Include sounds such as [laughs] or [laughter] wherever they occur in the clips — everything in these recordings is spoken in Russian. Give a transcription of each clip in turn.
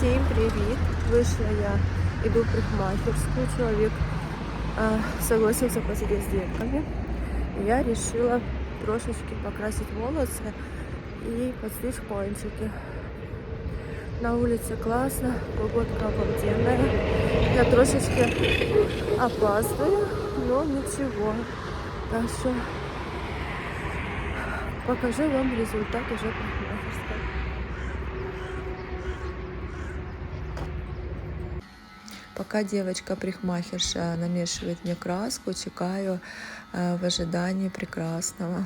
Всім привіт! Вийшла я, иду в парикмахерскую. Человек э, согласился посидеть с детками. И Я решила трошечки покрасить волосы и подстричь кончики. На улице классно, погодка обалденная. Я трошечки опаздываю, но ничего. Так что покажу вам результат уже Пока девочка-прихмахерша намешивает мне краску, чекаю э, в ожидании прекрасного.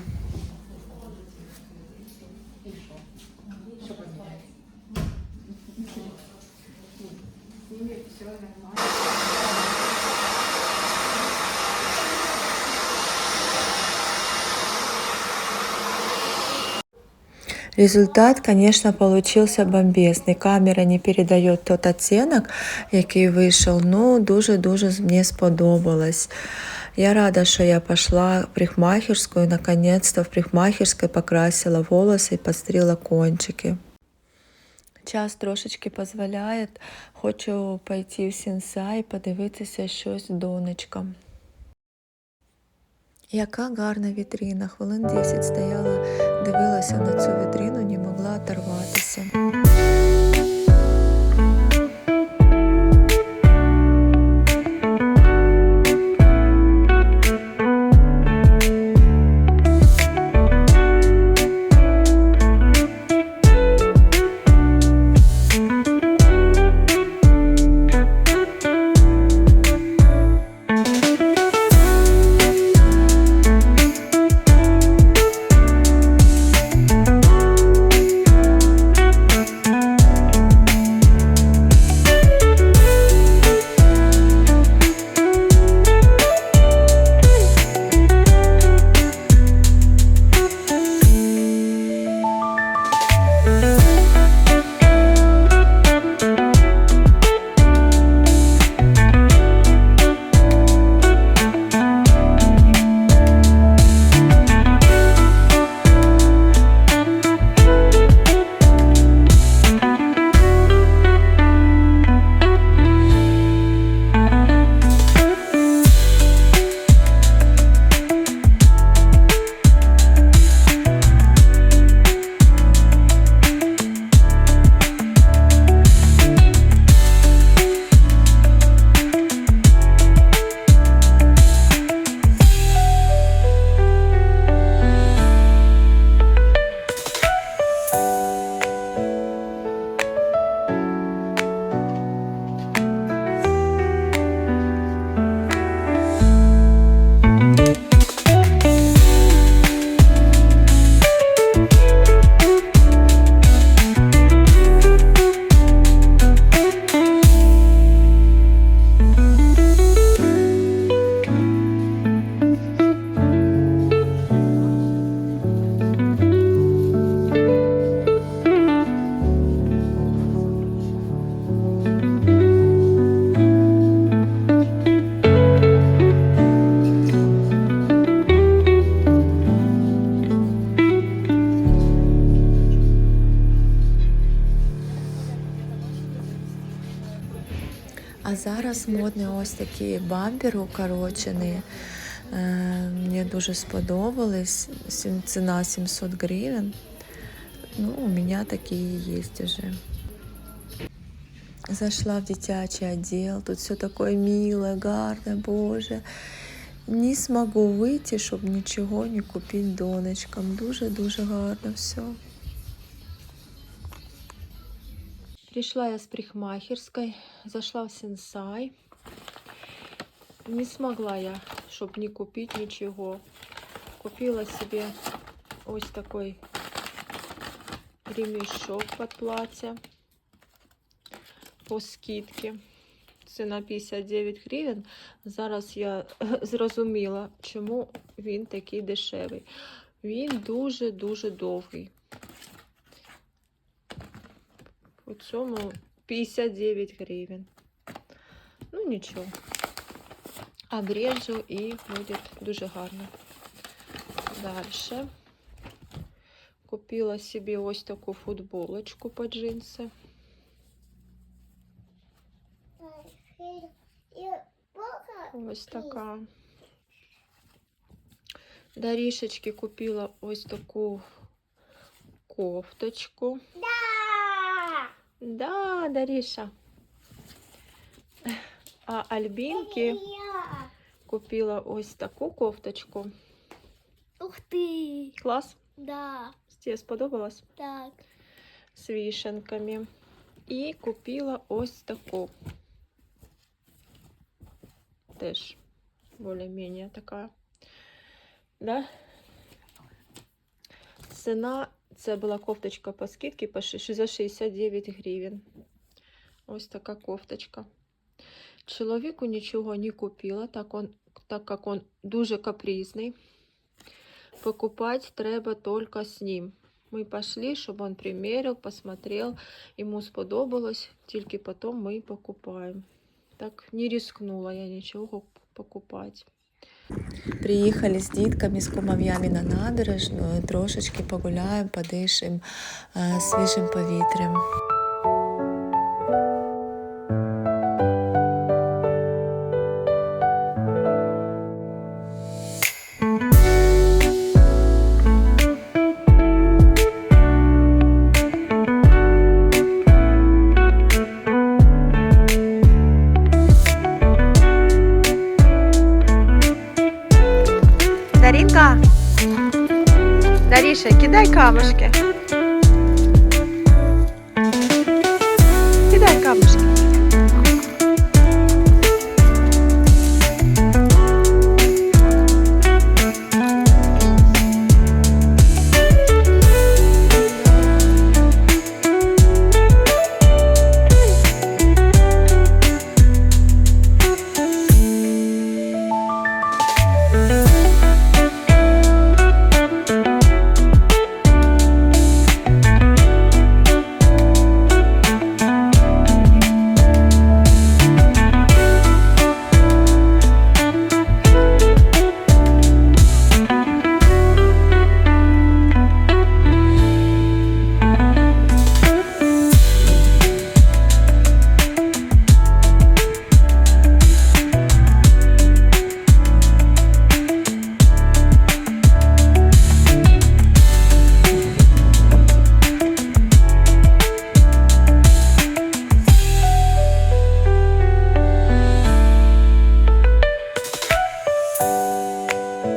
Результат, конечно, получился бомбезний. Камера не передает тот оттенок, який вийшов. Ну, дуже-дуже мені сподобалось. Я рада, що я пошла в парикмахерскую, наконец-то в парикмахерской покрасила волосы и подстрила кончики. Час трошечки дозволяє. Хочу пойти в сенсай і подивитися щось донечкам. Яка гарна вітрина. Хвилин 10 стояла, дивилася на цю вітрину, не могла оторватися. Зараз модний ось такий бампер укорочений. Е, Мені дуже сподобались. Сім- Ціна 700 гривень. Ну, у меня такие есть уже. Зашла в дитячий отдел, тут все такое милое, гарне, боже. Не смогу вийти, щоб нічого не купити донечкам. Дуже-дуже гарно все. Пришла я с парикмахерской, зашла в Сенсай. Не смогла я, щоб не купить ничего. Купила себе ось такой ремешок под платье по скидці. Ціна 59 гривень. Зараз я [laughs] зрозуміла, чому він такий дешевий. Він дуже-дуже довгий. У цьому 59 гривень. Ну нічого. Обрежу і буде дуже гарно. Далі. Купила собі ось таку футболочку по джинси. И пока Ось така. Дарішечки купила ось таку кофточку. Да! Да, Даріша. А Альбінки Я. купила ось таку кофточку. Ух ты! Клас. Да, Тебе сподобалось? так. З вішенками. І купила ось таку. Теж більш-менш така. Да? Ціна, це була кофточка по скидці по ши- за 69 гривень. Ось така кофточка. Чоловіку нічого не купила, так, он, так як він дуже капризний. Покупать треба только с ним. Ми пошли, щоб він примерил, посмотрел, йому сподобалось, тільки потім ми покупаємо. Так не рискнула я нічого покупати. Приїхали з дітками, з кумов'ями на набережну, трошечки погуляємо, подишимо е, свіжим повітрям. Дариша, кидай камушки.